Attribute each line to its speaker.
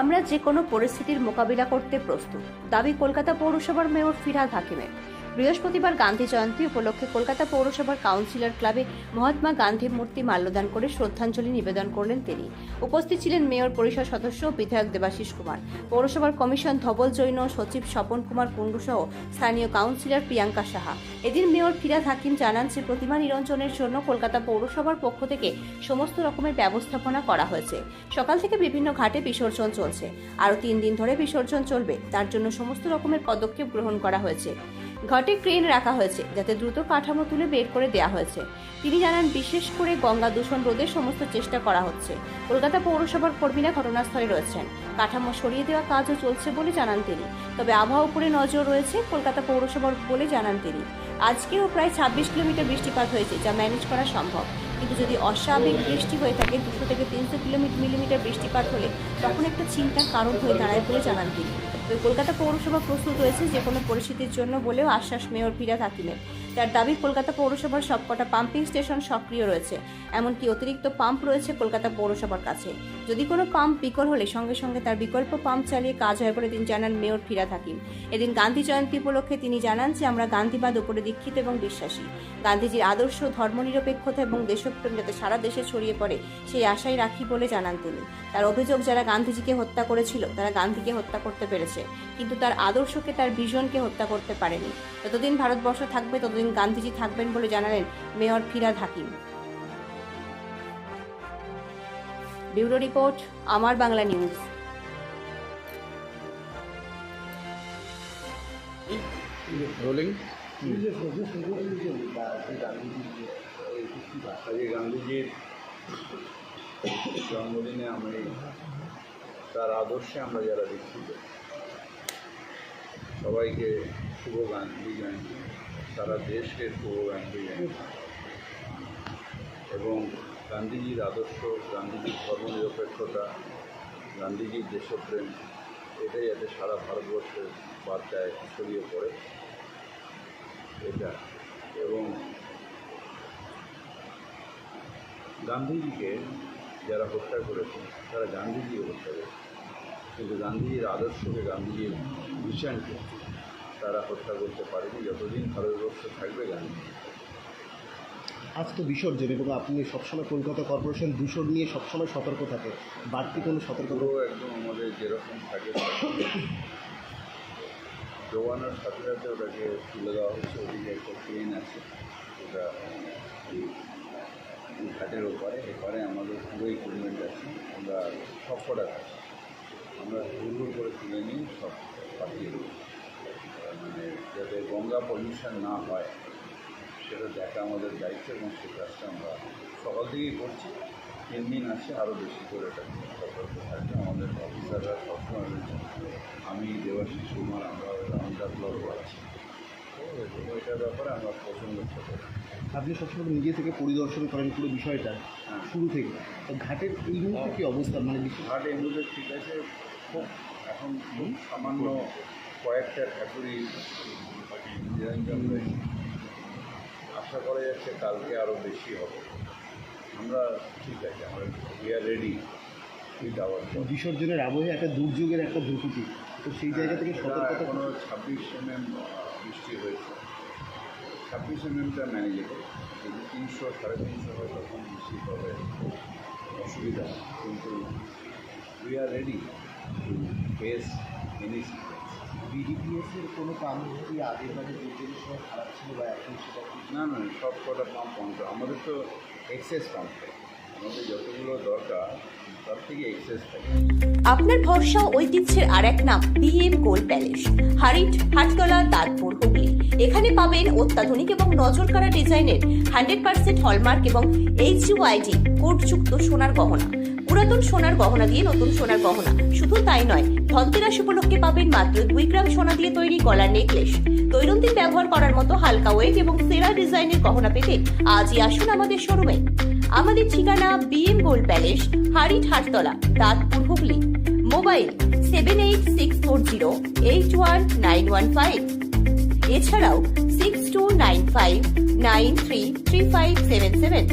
Speaker 1: আমরা যে কোনো পরিস্থিতির মোকাবিলা করতে প্রস্তুত। দাবি কলকাতা পৌরসভার মেয়র ফিরহাদ হাকিমের। বৃহস্পতিবার গান্ধী জয়ন্তী উপলক্ষে কলকাতা পৌরসভার কাউন্সিলর ক্লাবে মহাত্মা গান্ধীর মূর্তি মাল্যদান করে শ্রদ্ধাঞ্জলি নিবেদন করলেন তিনি। উপস্থিত ছিলেন মেয়র পরিষদ সদস্য বিধায়ক দেবাশিস কুমার। পৌরসভার কমিশন ধবল জৈন, সচিব স্বপন কুমার কুণ্ডু সহ স্থানীয় কাউন্সিলর প্রিয়াঙ্কা সাহা। এদিন মেয়র ফিরাদ হাকিম জানান যে প্রতিমা নিরঞ্জনের জন্য কলকাতা পৌরসভার পক্ষ থেকে সমস্ত রকমের ব্যবস্থাপনা করা হয়েছে। সকাল থেকে বিভিন্ন ঘাটে বিসর্জন চলছে। আরও তিন দিন ধরে বিসর্জন চলবে। তার জন্য সমস্ত রকমের পদক্ষেপ গ্রহণ করা হয়েছে। ঘটে ক্রেন রাখা হয়েছে, যাতে দ্রুত কাঠামো তুলে বের করে দেওয়া হয়েছে। তিনি জানান, বিশেষ করে গঙ্গা দূষণ রোধের সমস্ত চেষ্টা করা হচ্ছে। কলকাতা পৌরসভার কর্মীরা ঘটনাস্থলে রয়েছেন। কাঠামো সরিয়ে দেওয়া কাজও চলছে বলে জানান তিনি। তবে আবহাওয়া উপরে নজর রয়েছে কলকাতা পৌরসভার বলে জানান তিনি। আজকেও প্রায় ছাব্বিশ কিলোমিটার বৃষ্টিপাত হয়েছে, যা ম্যানেজ করা সম্ভব। কিন্তু যদি অস্বাভাবিক বৃষ্টি হয়ে থাকে, দুশো থেকে তিনশো কিলোমিটার মিলিমিটার বৃষ্টিপাত হলে তখন একটা চিন্তার কারণ হয়ে দাঁড়ায় বলে জানান তিনি। তবে কলকাতা পৌরসভা প্রস্তুত রয়েছে যে কোনো পরিস্থিতির জন্য বলেও আশ্বাস মেয়র ফিরা হাকিমের। তার দাবি কলকাতা পৌরসভার সবকটা পাম্পিং স্টেশন সক্রিয় রয়েছে, এমনকি অতিরিক্ত পাম্প রয়েছে কলকাতা পৌরসভার কাছে। যদি কোনো পাম্প বিকল হলে সঙ্গে সঙ্গে তার বিকল্প পাম্প চালিয়ে কাজ হয় বলে তিনি জানান মেয়র ফিরাদ হাকিম। এদিন গান্ধী জয়ন্তী উপলক্ষে তিনি জানান যে আমরা গান্ধীবাদ উপরে দীক্ষিত এবং বিশ্বাসী। গান্ধীজির আদর্শ, ধর্মনিরপেক্ষতা এবং দেশপ্রেম যাতে সারা দেশে ছড়িয়ে পড়ে, সেই আশাই রাখি বলে জানান তিনি। তার অভিযোগ, যারা গান্ধীজিকে হত্যা করেছিল, তারা গান্ধীকে হত্যা করতে পেরেছে। কিন্তু তার আদর্শকে, তার ভিশনকে হত্যা করতে পারেনি। যতদিন ভারতবর্ষ থাকবে, ততদিন গান্ধীজি থাকবেন বলে জানালেন mayor Firhad Hakim. Bureau report Amar Bangla news.
Speaker 2: Rolling?
Speaker 3: গান্ধীজির জন্মদিনে আমি তার আদর্শে আমরা যারা দীক্ষিত সবাইকে শুভ গান্ধী জয়ন্তী। সারা দেশকে গান্ধী এবং গান্ধীজির আদর্শ, গান্ধীজির ধর্মনিরপেক্ষতা, গান্ধীজির দেশপ্রেম, এটাই যাতে সারা ভারতবর্ষের বার্তায় ছড়িয়ে পড়ে। এটা। এবং গান্ধীজিকে যারা হত্যা করেছে, তারা গান্ধীজিকে হত্যা করেছে। কিন্তু গান্ধীজির আদর্শকে গান্ধীজির মিশনকে তারা হত্যা করতে পারেনি যতদিন ভারতবর্ষ থাকবে গান্ধী
Speaker 2: আজ তো বিসর্জন এবং আপনি সবসময় কলকাতা কর্পোরেশন দূষণ নিয়ে সবসময় সতর্ক থাকে। বাড়তি কোনো সতর্কতা
Speaker 3: একদম আমাদের যেরকম থাকে ডোবানোর সাথে সাথে ওটাকে তুলে দেওয়া হচ্ছে ওদিকে একটা ট্রেন আছে ওটা ঘাটের ওপারে এপারে আমাদের পুরো ইকুইপমেন্ট আছে আমরা সব কটা আমরা হুড় করে তুলে নিয়ে সব পাঠিয়ে দেবো গঙ্গা পলিউশন না হয় সেটা দেখা আমাদের দায়িত্ব এবং সেই কাজটা আমরা সকাল থেকেই করছি। তিন দিন আছে আরও বেশি করে এটা সতর্ক থাকবে আমাদের অফিসাররা সবসময় রয়েছে। আমি দেবাশিস কুমার আমরা রাউন্ড আপ ব্লক আছি তো ওইটার ব্যাপারে আমরা প্রচণ্ড সতর্ক
Speaker 2: আপনি সবসময় নিজে থেকে পরিদর্শন করেন পুরো বিষয়টা
Speaker 3: হ্যাঁ।
Speaker 2: শুরু থেকে। তো ঘাটের এই মুহূর্তে কী অবস্থা? মানে
Speaker 3: ঘাট এমনিতে ঠিক আছে খুব এখন সামান্য কয়েকটা ঠাকুরই হয়েছে আশা করা যাচ্ছে কালকে আরও বেশি হবে। আমরা ঠিক আছে আমরা we are ready with our
Speaker 2: বিসর্জনের আবহে একটা দুর্যোগের একটা ধ্রুপতি তো সেই জায়গা থেকে সতর্কতা
Speaker 3: এখনও ছাব্বিশ এমএম বৃষ্টি হয়েছে। ছাব্বিশ এমএমটা ম্যানেজেবল যদি তিনশো সাড়ে তিনশো হয় তখন বৃষ্টি হবে। অসুবিধা কিন্তু we are ready to face
Speaker 2: বিডিপিএসের কোনো পাম্প দুর্যোগের সময় খারাপ ছিল বা এখন সেটা
Speaker 3: না না সব কটা পাম্প বন্ধ আমাদের তো এক্সেস পাম্প আমাদের যতগুলো দরকার তার থেকে এক্সেস থাকে।
Speaker 1: আপনার ভরসা ঐতিহ্যের আর এক নাম B M gold palace Harit Hattala Dantpur Hooghly এখানে পাবেন অত্যাধুনিক এবং নজর নজরকাড়া ডিজাইনের হান্ড্রেড পার্সেন্ট হলমার্ক এবং এইচ ইউআইডি কোডযুক্ত সোনার গহনা। পুরাতন সোনার গহনা দিয়ে নতুন সোনার গহনা। শুধু তাই নয়, ধনতেরাস উপলক্ষে পাবেন মাত্র দুই গ্রাম সোনা দিয়ে তৈরি গলার নেকলেস। দৈনন্দিন ব্যবহার করার মতো হালকা ওয়েট এবং সেরা ডিজাইনের গহনা পেতে আজই আসুন আমাদের শোরুমে। আমাদের ঠিকানা B M gold palace Harit Hattala, Dantpur Hooghly. Mobile seven eight six four zero eight one nine one five. এছাড়াও six two nine five nine three three five seven seven.